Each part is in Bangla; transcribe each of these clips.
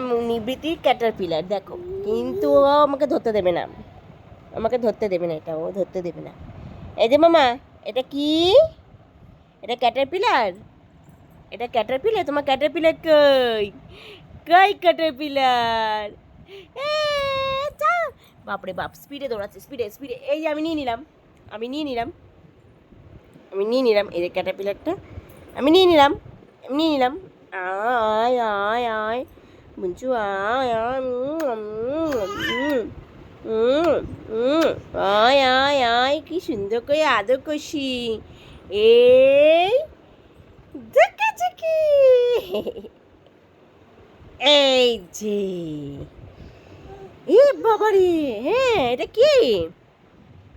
নিবৃত্তির ক্যাটারপিলার দেখো। কিন্তু ও আমাকে ধরতে দেবে না। আমাকে ধরতে দেবে না এটা, ও ধরতে দেবে না। এই যে মামা, এটা কি? এটা ক্যাটারপিলার এটা ক্যাটারপিলার তোমার ক্যাটারপিলার কই? কই ক্যাটারপিলার। বাপরে বাপ স্পিডে দৌড়াচ্ছে স্পিডে স্পিডে এই যে আমি নিয়ে নিলাম, আমি নিয়ে নিলাম। আমি নিয়ে নিলাম, এই যে ক্যাটারপিলারটা আমি নিয়ে নিলাম নিয়ে নিলাম। আয় আয় আয়। বুঝু আয় আয় আয় আয় কি সুন্দর করে আদর করছি এই ঝাঁকি এই যে এ বাবারে হ্যাঁ এটা কি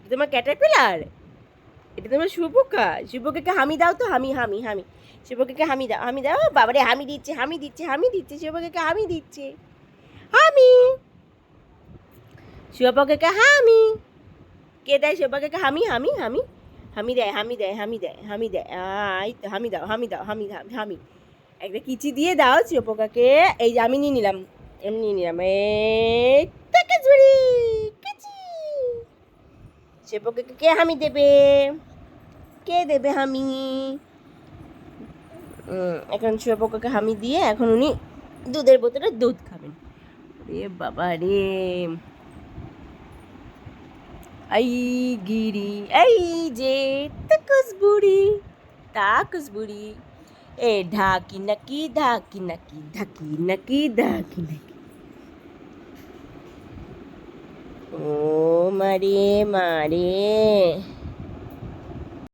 তোমার ক্যাটারপিলার এটা তোমার শুভকা, শুভকাকে হামি দাও তো, হামি হামি হামি। শুভকাকে হামি দাও হামি দাও বাবারে, হামি দিচ্ছে হামি দিচ্ছে হামি দিচ্ছে, শুভকাকে হামি দিচ্ছে। হামি। শুভকাকে হামি। কে দেয় শুভকাকে? হামি হামি হামি। হামি দেয় হামি দেয় হামি দেয় হামি দেয়। আই তো, হামি দাও হামি দাও, হামি হামি একটা কিচি দিয়ে দাও শুভকাকে এই যে আমি নিয়ে নিলাম আমি নিয়ে নিলাম, এই টাকাঝুড়ি কিচি কে হামি দেবে? কে দেবে হামি? এখন হামি দিয়ে এখন উনি দুধের বোতলে দুধ খাবেন। রে বাবা রে। আই গিরি, এই যে তাকস বুড়ি তাকস বুড়ি এ ঢাকি নাকি ঢাকি নাকি ঢাকি নাকি ঢাকি নাকি। Marie, Marie.